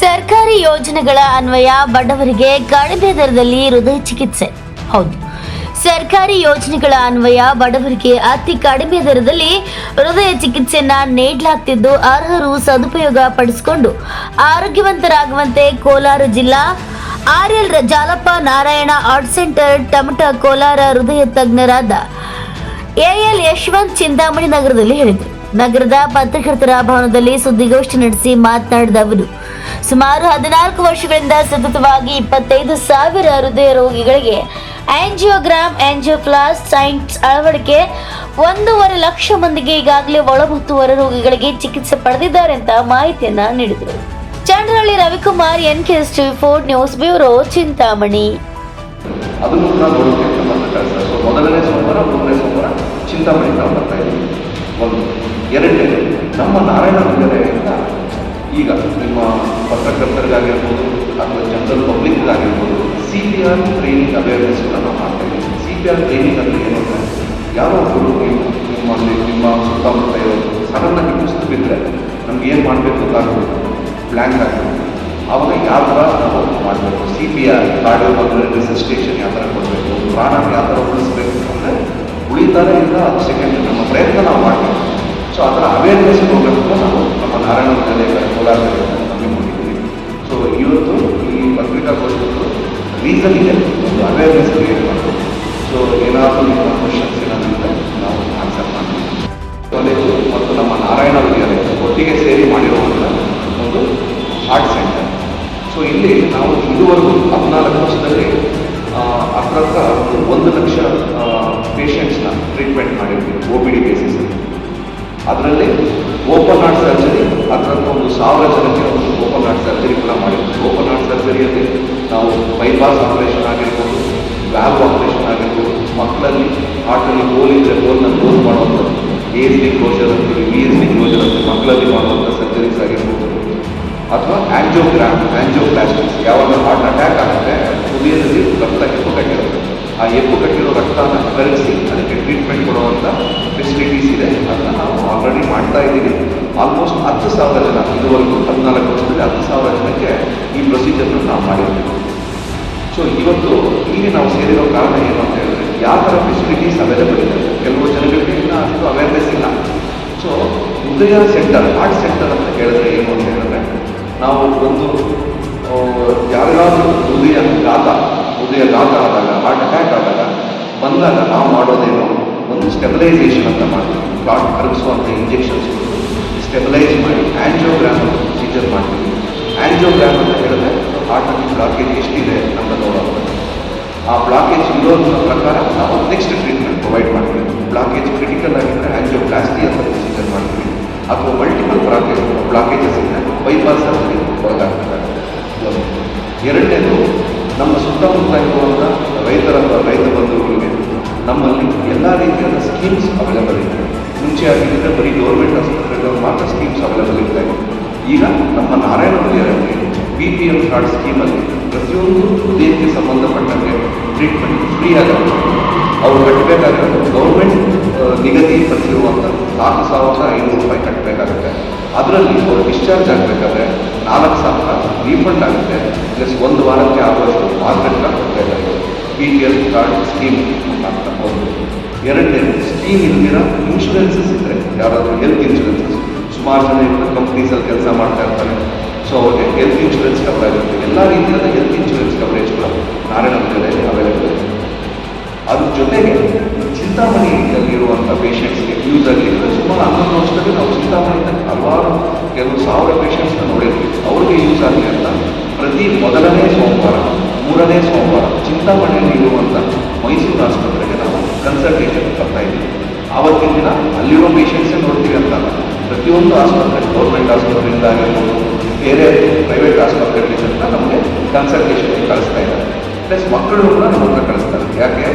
ಸರ್ಕಾರಿ ಯೋಜನೆಗಳ ಅನ್ವಯ ಬಡವರಿಗೆ ಕಡಿಮೆ ದರದಲ್ಲಿ ಹೃದಯ ಚಿಕಿತ್ಸೆ. ಹೌದು. ಸರ್ಕಾರಿ ಯೋಜನೆಗಳ ಅನ್ವಯ ಬಡವರಿಗೆ ಅತಿ ಕಡಿಮೆ ದರದಲ್ಲಿ ಹೃದಯ ಚಿಕಿತ್ಸೆಯನ್ನ ನೀಡಲಾಗ್ತಿದ್ದು ಅರ್ಹರು ಸದುಪಯೋಗ ಪಡಿಸಿಕೊಂಡು ಆರೋಗ್ಯವಂತರಾಗುವಂತೆ ಕೋಲಾರ ಜಿಲ್ಲಾ R L Jalappa Narayana heart centre tomato Kolar ಹೃದಯ ತಜ್ಞರಾದ ಎಎಲ್ ಯಶವಂತ್ ಚಿಂತಾಮಣಿ ನಗರದಲ್ಲಿ ಹೇಳಿದರು. ನಗರದ ಪತ್ರಕರ್ತರ ಭವನದಲ್ಲಿ ಸುದ್ದಿಗೋಷ್ಠಿ ನಡೆಸಿ ಮಾತನಾಡಿದ ಅವರು ಸುಮಾರು ಹದಿನಾಲ್ಕು ವರ್ಷಗಳಿಂದ ಸತತವಾಗಿ ಇಪ್ಪತ್ತೈದು ಸಾವಿರ ಹೃದಯ ರೋಗಿಗಳಿಗೆ ಆಂಜಿಯೋಗ್ರಾಮ್ ಆಂಜಿಯೋಪ್ಲಾಸ್ ಸೈನ್ಸ್ ಅಳವಡಿಕೆ, ಒಂದೂವರೆ ಲಕ್ಷ ಮಂದಿಗೆ ಈಗಾಗಲೇ ಒಳಮುತ್ತು ಹೊರ ರೋಗಿಗಳಿಗೆ ಚಿಕಿತ್ಸೆ ಪಡೆದಿದ್ದಾರೆ ಅಂತ ಮಾಹಿತಿಯನ್ನ ನೀಡಿದರು. Chandrahalli Ravikumar N K S four news bureau, Chintamani. Chintamani ನಮ್ಮ ನಾರಾಯಣ ಈಗ ನಿಮ್ಮ ಪತ್ರಕರ್ತರಿಗಾಗಿರ್ಬೋದು ಅಥವಾ ಜನರಲ್ ಪಬ್ಲಿಕ್ಗಾಗಿರ್ಬೋದು ಸಿ ಪಿ ಆರ್ ಟ್ರೈನಿಂಗ್ ಅವೇರ್ನೆಸ್ನ ನಾವು ಮಾಡ್ತೇವೆ ಸಿ ಪಿ ಆರ್ ಟ್ರೈನಿಂಗ್ ಅಂದರೆ ಏನಂದರೆ ಯಾವಾಗಲೂ ನೀವು ನಿಮ್ಮಲ್ಲಿ ನಿಮ್ಮ ಸುತ್ತಮುತ್ತ ಇರೋದು ಸಡನ್ನಾಗಿ ಕುಸಿದು ಬಿದ್ದರೆ ನಮ್ಗೆ ಏನು ಮಾಡಬೇಕು ಗೊತ್ತಾಗಬೇಕು ಬ್ಲ್ಯಾಂಕ್ ಆಗಬೇಕು ಅವಾಗ ಯಾವ ಥರ ನಾವು ಮಾಡಬೇಕು? C P R cardiopulmonary resuscitation ಯಾವ ಥರ ಕೊಡಬೇಕು? ಪ್ರಾಣ ಯಾವ ಥರ ಉಳಿಸ್ಬೇಕು ಅಂದರೆ ಉಳಿತಾರೆ ಇಲ್ಲ ಹತ್ತು ಸೆಕೆಂಡ್ ನಮ್ಮ ಪ್ರಯತ್ನ ನಾವು ಮಾಡಬೇಕು ಸೊ ಆ ಥರ ಅವೇರ್ನೆಸ್ ನಮ್ಮ ನಾರಾಯಣ ವಿದ್ಯಾಲಯ ಕೋಲಾರದಲ್ಲಿ ಹಮ್ಮಿಕೊಂಡಿದ್ದೀವಿ ಸೊ ಇವತ್ತು ಈ ಪತ್ರಿಕಾಗೋಷ್ಠಿಗಳು ರೀಸನ್ ಇದೆ. ಒಂದು ಅವೇರ್ನೆಸ್ ಕ್ರಿಯೇಟ್ ಮಾಡಬೇಕು ಸೊ ಏನಾದರೂ ನಿಮ್ಮ ಕ್ವಶನ್ಸ್ ಏನಾದರೂ ನಾವು ಆನ್ಸರ್ ಮಾಡ್ತೀವಿ. ಕಾಲೇಜು ಮತ್ತು ನಮ್ಮ ನಾರಾಯಣ ವಿದ್ಯಾಲಯ ಒಟ್ಟಿಗೆ ಸೇರಿ ಮಾಡಿರುವಂಥ ಒಂದು ಆರ್ಟ್ ಸೆಂಟರ್ ಸೊ ಇಲ್ಲಿ ನಾವು ಇದುವರೆಗೂ ಹದಿನಾಲ್ಕು ವರ್ಷದಲ್ಲಿ ಹತ್ರ ಒಂದು ಲಕ್ಷ ಪೇಷಂಟ್ಸ್ನ ಟ್ರೀಟ್ಮೆಂಟ್ ಮಾಡಿರ್ತೀವಿ ಒ ಬಿ ಡಿ ಬೇಸಿಸಲ್ಲಿ ಅದರಲ್ಲಿ ಓಪನ್ ಹಾರ್ಟ್ ಸರ್ಜರಿ ಅದರಂತ ಒಂದು ಸಾವಿರ ಜನಕ್ಕೆ ಒಂದು ಓಪನ್ ಹಾರ್ಟ್ ಸರ್ಜರಿ ಕೂಡ ಮಾಡಿದ್ವಿ ಓಪನ್ ಹಾರ್ಟ್ ಸರ್ಜರಿಯಲ್ಲಿ ನಾವು ಬೈಪಾಸ್ ಆಪರೇಷನ್ ಆಗಿರ್ಬೋದು ವ್ಯಾಲ್ವ್ ಆಪರೇಷನ್ ಆಗಿರ್ಬೋದು, ಮಕ್ಕಳಲ್ಲಿ ಹಾರ್ಟಲ್ಲಿ ಹೋಲ್ ಇದ್ದರೆ ಹೋಲ್ನ ಕ್ಲೋಸ್ ಮಾಡುವಂಥದ್ದು ಎ ಎಸ್ ಡಿ ಕ್ಲೋಸರ್ ಅಂತೀವಿ ವಿ ಎಸ್ ಡಿ ಕ್ಲೋಜರ್ ಅಂತೀವಿ ಮಕ್ಕಳಲ್ಲಿ ಮಾಡುವಂಥ ಸರ್ಜರೀಸ್ ಆಗಿರ್ಬೋದು. ಅಥವಾ ಆಂಜಿಯೋಗ್ರಾಮ್ ಆಂಜಿಯೋಪ್ಲಾಸ್ಟಿಕ್ಸ್ ಯಾವಾಗ ಹಾರ್ಟ್ ಅಟ್ಯಾಕ್ ಆಗುತ್ತೆ ಹೃದಯದಲ್ಲಿ ರಕ್ತ ಎಪ್ಪು ಕಟ್ಟಿರುತ್ತೆ. ಆ ಎಪ್ಪು ಕಟ್ಟಿರೋ ರಕ್ತನ ಕರಗಿಸಿ ಅದಕ್ಕೆ ಟ್ರೀಟ್ಮೆಂಟ್ ಕೊಡುವಂಥ ಫೆಸಿಲಿಟೀಸ್ ಇದೆ. ಅದನ್ನು ನಾವು ಆಲ್ರೆಡಿ ಮಾಡ್ತಾ ಇದ್ದೀವಿ. ಆಲ್ಮೋಸ್ಟ್ ಹತ್ತು ಸಾವಿರ ಜನ, ಇದುವರೆಗೂ ಹದಿನಾಲ್ಕು ವರ್ಷದಲ್ಲಿ ಹತ್ತು ಸಾವಿರ ಜನಕ್ಕೆ ಈ ಪ್ರೊಸೀಜರ್ನ ನಾವು ಮಾಡಿರ್ತೀವಿ ಸೊ ಇವತ್ತು ಇಲ್ಲಿ ನಾವು ಸೇರಿರೋ ಕಾರಣ ಏನು ಅಂತ ಹೇಳಿದ್ರೆ, ಯಾವ ಥರ ಫೆಸಿಲಿಟೀಸ್ ಅವೈಲೇಬಲ್ ಇದೆ? ಕೆಲವು ಜನಗಳಿಗೆ ಅಷ್ಟು ಅವೇರ್ನೆಸ್ ಇಲ್ಲ. ಸೊ ಉದಯ ಸೆಂಟರ್ ಹಾರ್ಟ್ ಸೆಂಟರ್ ಅಂತ ಹೇಳಿದ್ರೆ ಏನು ಅಂತ ಹೇಳಿದ್ರೆ, ನಾವು ಒಂದು ಯಾರಿಗಾದ್ರೂ ಹೃದಯ ಘಾತ ಹೃದಯ ಘಾತ ಆದಾಗ ಹಾರ್ಟ್ ಅಟ್ಯಾಕ್ ಆದಾಗ ಬಂದಾಗ ನಾವು ಮಾಡೋದೇನು? ಒಂದು ಸ್ಟೆಬಿಲೈಸೇಷನ್ ಅಂತ ಮಾಡ್ತೀವಿ. ಬ್ಲಾಡ್ ಕರಗಿಸುವಂಥ ಇಂಜೆಕ್ಷನ್ಸ್ ಸ್ಟೆಬಿಲೈಸ್ ಮಾಡಿ ಆಂಜಿಯೋಗ್ರಾಮ್ ಅಂತ ಪ್ರೊಸೀಜರ್ ಮಾಡ್ತೀವಿ ಆಂಜಿಯೋಗ್ರಾಮ್ ಅಂತ ಹೇಳಿದ್ರೆ ಹಾರ್ಟಲ್ಲಿ ಬ್ಲಾಕೇಜ್ ಎಷ್ಟಿದೆ ಅಂತ ನೋಡೋದು ಆ ಬ್ಲಾಕೇಜ್ ಇರೋದ್ರ ಪ್ರಕಾರ ನಾವು ನೆಕ್ಸ್ಟ್ ಟ್ರೀಟ್ಮೆಂಟ್ ಪ್ರೊವೈಡ್ ಮಾಡ್ತೀವಿ. ಬ್ಲಾಕೇಜ್ ಕ್ರಿಟಿಕಲ್ ಆಗಿದ್ದರೆ ಆಂಜಿಯೋಪ್ಲಾಸ್ಟಿ ಅಂತ ಪ್ರೊಸೀಜರ್ ಮಾಡ್ತೀವಿ. ಅಥವಾ ಮಲ್ಟಿಪಲ್ ಬ್ಲಾಕೇಜ್ ಬ್ಲಾಕೇಜಸ್ ಇದೆ ಬೈಪಾಸ್ ಸರ್ಜರಿ ಒಳಗಾಗ್ತದೆ. ಎರಡನೇದು, ನಮ್ಮ ಸುತ್ತಮುತ್ತ ಇರುವಂಥ ರೈತರ ರೈತ ಬಂಧುಗಳಿಗೆ ನಮ್ಮಲ್ಲಿ ಎಲ್ಲ ರೀತಿಯಾದ ಸ್ಕೀಮ್ಸ್ ಅವೈಲೇಬಲ್ ಇದೆ. ಮುಂಚೆ ಆಗಿದ್ದರೆ ಬರೀ ಗೌರ್ಮೆಂಟ್ ಆಸ್ಪತ್ರೆಗಳು ಮಾತ್ರ ಸ್ಕೀಮ್ಸ್ ಅವೈಲಬಲ್ ಇರ್ತಾ ಇದೆ ಈಗ ನಮ್ಮ Narayana B P L card ಸ್ಕೀಮಲ್ಲಿ ಪ್ರತಿಯೊಂದು ಹೃದಯಕ್ಕೆ ಸಂಬಂಧಪಟ್ಟಂತೆ ಟ್ರೀಟ್ಮೆಂಟ್ ಫ್ರೀ ಆಗುತ್ತೆ. ಅವ್ರು ಕಟ್ಟಬೇಕಾಗಿರೋದು ಗೌರ್ಮೆಂಟ್ ನಿಗದಿಪಡಿಸಿರುವಂಥ ನಾಲ್ಕು ಸಾವಿರದ ಐನೂರು ರೂಪಾಯಿ ಕಟ್ಟಬೇಕಾಗುತ್ತೆ ಅದರಲ್ಲಿ ಅವರು ಡಿಸ್ಚಾರ್ಜ್ ಆಗಬೇಕಾದ್ರೆ ನಾಲ್ಕು ಸಾವಿರ ರೀಫಂಡ್ ಆಗುತ್ತೆ. ಪ್ಲಸ್ ಒಂದು ವಾರಕ್ಕೆ ಆಗುವಷ್ಟು ಮಾರ್ಕೆಟ್ನ ಆಗುತ್ತೆ B P L card scheme ಅಂತ. ಒಂದು ಎರಡನೇ ಸ್ಕೀಮ್ ಹಿಂದಿನ ಇನ್ಶೂರೆನ್ಸಸ್ ಇದ್ದರೆ ಯಾರಾದರೂ ಹೆಲ್ತ್ ಇನ್ಶೂರೆನ್ಸಸ್ ಸುಮಾರು ಜನ ಇವಾಗ ಕಂಪ್ನೀಸಲ್ಲಿ ಕೆಲಸ ಮಾಡ್ತಾ ಇರ್ತಾರೆ. ಸೊ ಅವ್ರಿಗೆ ಹೆಲ್ತ್ ಇನ್ಶೂರೆನ್ಸ್ ಕವರೇಜ್ ಇರುತ್ತೆ ಎಲ್ಲ ರೀತಿಯಾದ ಹೆಲ್ತ್ ಇನ್ಶೂರೆನ್ಸ್ ಕವರೇಜ್ ಕೂಡ ನಾರಾಯಣ ವಿದ್ಯಾಲಯದಲ್ಲಿ ಅವೈಲೇಬಲ್ ಇದೆ ಅದ್ರ ಜೊತೆಗೆ ಚಿಂತಾಮಣಿಯಲ್ಲಿರುವಂಥ ಪೇಷಂಟ್ಸ್ಗೆ ಯೂಸ್ ಆಗಲಿ ಸುಮಾರು ಹನ್ನೊಂದು ವರ್ಷದಲ್ಲಿ ನಾವು ಚಿಂತಾಮಣಿಯಿಂದ ಹಲವಾರು ಕೆಲವು ಸಾವಿರ ಪೇಷಂಟ್ಸ್ನ ನೋಡಿರ್ತೀವಿ. ಅವ್ರಿಗೆ ಯೂಸ್ ಆಗಲಿ ಅಂತ ಪ್ರತಿ ಮೊದಲನೇ ಸೋಮವಾರ, ಮೂರನೇ ಸೋಮವಾರ ಚಿಂತಾಮಣಿಯಲ್ಲಿ ಇರುವಂಥ ಮೈಸೂರು ಆಸ್ಪತ್ರೆಗೆ ನಾವು ಕನ್ಸಲ್ಟೇಷನ್ ಬರ್ತಾ ಇದ್ದೀವಿ. ಆವತ್ತಿನ ದಿನ ಅಲ್ಲಿರೋ ಪೇಷಂಟ್ಸೇ ನೋಡ್ತೀವಿ ಅಂತ. ಪ್ರತಿಯೊಂದು ಆಸ್ಪತ್ರೆ ಗೌರ್ಮೆಂಟ್ ಆಸ್ಪತ್ರೆಯಿಂದ ಆಗಿರ್ಬೋದು ಬೇರೆ ಪ್ರೈವೇಟ್ ಆಸ್ಪತ್ರೆಗಳಿಂದ ನಮಗೆ ಕನ್ಸಲ್ಟೇಷನ್ ಕಳಿಸ್ತಾ ಇದ್ದಾರೆ. ಪ್ಲಸ್ ಮಕ್ಕಳು ಕೂಡ ನಮ್ಮ ಕಳಿಸ್ತಾರೆ. ಯಾಕೆ?